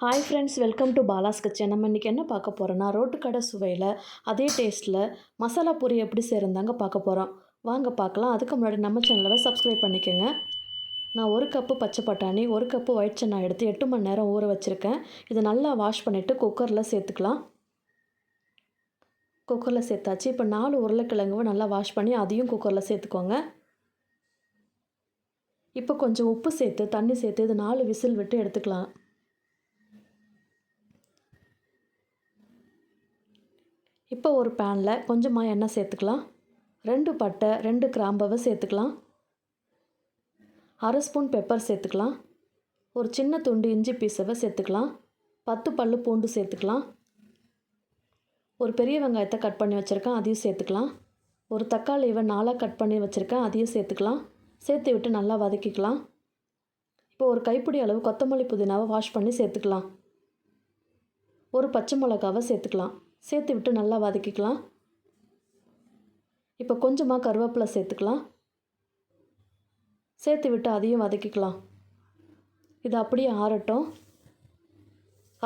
Hi friends welcome to Bala's kitchen நம்ம இன்றைக்கி என்ன பார்க்க போகிறோன்னா ரோட்டு கடை சுவையில் அதே டேஸ்ட்டில் மசாலா பொரி எப்படி செய்கிறந்தாங்க பார்க்க போகிறோம் வாங்க பார்க்கலாம். அதுக்கு முன்னாடி நம்ம சேனலை சப்ஸ்கிரைப் பண்ணிக்கோங்க. நான் ஒரு கப்பு பச்சை பட்டாணி ஒரு கப்பு ஒயிட் சன்னா எடுத்து எட்டு மணி நேரம் ஊற வச்சுருக்கேன். இதை நல்லா வாஷ் பண்ணிவிட்டு குக்கரில் சேர்த்துக்கலாம். குக்கரில் சேர்த்தாச்சு. இப்போ நாலு உருளைக்கிழங்கு நல்லா வாஷ் பண்ணி அதையும் குக்கரில் சேர்த்துக்கோங்க. இப்போ கொஞ்சம் உப்பு சேர்த்து தண்ணி சேர்த்து இது நாலு விசில் விட்டு எடுத்துக்கலாம். இப்போ ஒரு பேனில் கொஞ்சமாக எண்ணெய் சேர்த்துக்கலாம். ரெண்டு பட்டை ரெண்டு கிராம்பவை சேர்த்துக்கலாம். அரை ஸ்பூன் பெப்பர் சேர்த்துக்கலாம். ஒரு சின்ன துண்டு இஞ்சி பீஸவை சேர்த்துக்கலாம். பத்து பல்லு பூண்டு சேர்த்துக்கலாம். ஒரு பெரிய வெங்காயத்தை கட் பண்ணி வச்சுருக்கேன் அதையும் சேர்த்துக்கலாம். ஒரு தக்காளியை நாளாக கட் பண்ணி வச்சுருக்கேன் அதையும் சேர்த்துக்கலாம். சேர்த்து விட்டு நல்லா வதக்கிக்கலாம். இப்போ ஒரு கைப்பிடி அளவு கொத்தமல்லி புதினாவை வாஷ் பண்ணி சேர்த்துக்கலாம். ஒரு பச்சை மிளகாவை சேர்த்துக்கலாம். சேர்த்து விட்டு நல்லா வதக்கிக்கலாம். இப்போ கொஞ்சமாக கருவேப்பிலை சேர்த்துக்கலாம். சேர்த்து விட்டு அதையும் வதக்கிக்கலாம். இது அப்படியே ஆறட்டும்.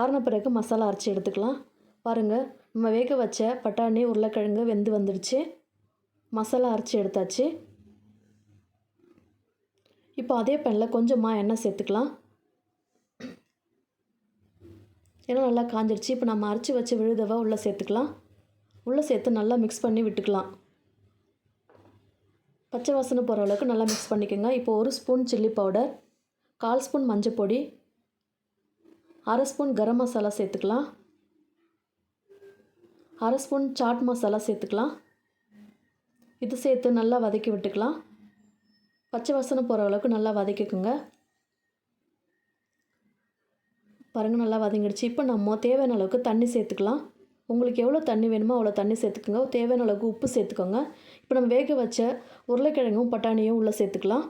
ஆறின பிறகு மசாலா அரைச்சி எடுத்துக்கலாம். பாருங்கள் நம்ம வேக வச்ச பட்டாணி உருளைக்கிழங்கு வெந்து வந்துடுச்சு. மசாலா அரைச்சி எடுத்தாச்சு. இப்போ அதே பேனில் கொஞ்சமாக எண்ணெய் சேர்த்துக்கலாம். ஏன்னா நல்லா காஞ்சிடுச்சு. இப்போ நம்ம அரைச்சி வச்ச விழுதவை உள்ளே சேர்த்துக்கலாம். உள்ளே சேர்த்து நல்லா மிக்ஸ் பண்ணி விட்டுக்கலாம். பச்சை வாசனை போகிற அளவுக்கு நல்லா மிக்ஸ் பண்ணிக்கோங்க. இப்போ ஒரு ஸ்பூன் சில்லி பவுடர் கால் ஸ்பூன் மஞ்சள் பொடி அரை ஸ்பூன் கரம் மசாலா சேர்த்துக்கலாம். அரை ஸ்பூன் சாட் மசாலா சேர்த்துக்கலாம். இது சேர்த்து நல்லா வதக்கி விட்டுக்கலாம். பச்சை வாசனை போகிற அளவுக்கு நல்லா வதக்கிக்கோங்க. பாருங்கள் நல்லா வதங்கிடுச்சு. இப்போ நம்ம தேவையான அளவுக்கு தண்ணி சேர்த்துக்கலாம். உங்களுக்கு எவ்வளோ தண்ணி வேணுமோ அவ்வளோ தண்ணி சேர்த்துக்கோங்க. தேவையான அளவுக்கு உப்பு சேர்த்துக்கோங்க. இப்போ நம்ம வேக வச்ச உருளைக்கிழங்கும் பட்டாணியும் உள்ளே சேர்த்துக்கலாம்.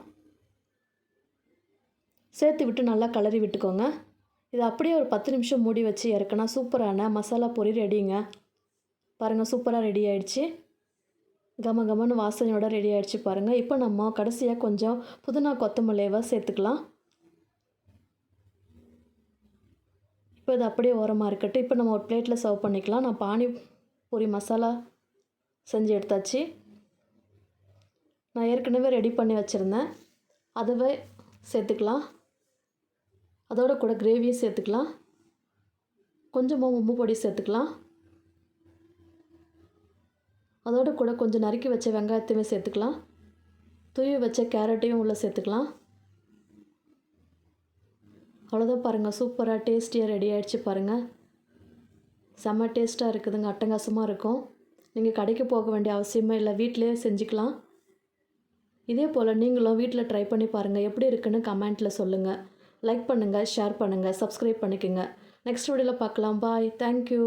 சேர்த்து விட்டு நல்லா கலரி விட்டுக்கோங்க. இது அப்படியே ஒரு பத்து நிமிஷம் மூடி வச்சு இறக்குனா சூப்பரான மசாலா பொரி ரெடிங்க. பாருங்கள் சூப்பராக ரெடி ஆயிடுச்சு. கம கமன்னு வாசனையோட ரெடி ஆயிடுச்சு பாருங்கள் இப்போ நம்ம கடைசியாக கொஞ்சம் புதினா கொத்தமல்லியவாக சேர்த்துக்கலாம். இப்போ இது அப்படியே ஓரமாக இருக்கட்டும். இப்போ நம்ம ஒரு பிளேட்டில் சர்வ் பண்ணிக்கலாம். நான் பானி பூரி மசாலா செஞ்சு எடுத்தாச்சு. நான் ஏற்கனவே ரெடி பண்ணி வச்சுருந்தேன். அதுவே சேர்த்துக்கலாம். அதோட கூட கிரேவியும் சேர்த்துக்கலாம். கொஞ்சமாக உப்பு பொடி சேர்த்துக்கலாம். அதோட கூட கொஞ்சம் நறுக்கி வச்ச வெங்காயத்தையுமே சேர்த்துக்கலாம். தூவி வச்ச கேரட்டையும் உள்ளே சேர்த்துக்கலாம். அவ்வளோதான் பாருங்கள் சூப்பராக டேஸ்டியாக ரெடி ஆகிடுச்சு பாருங்கள் செம்ம டேஸ்ட்டாக இருக்குதுங்க. அட்டகாசமாக இருக்கும். நீங்கள் கடைக்கு போக வேண்டிய அவசியமே இல்லை. வீட்டிலே செஞ்சுக்கலாம். இதே போல் நீங்களும் வீட்டில் ட்ரை பண்ணி பாருங்கள் எப்படி இருக்குன்னு கமெண்ட்டில் சொல்லுங்கள் லைக் பண்ணுங்கள் ஷேர் பண்ணுங்கள் சப்ஸ்கிரைப் பண்ணிக்கோங்க. நெக்ஸ்ட் வீடியோவில் பார்க்கலாம். Bye thank you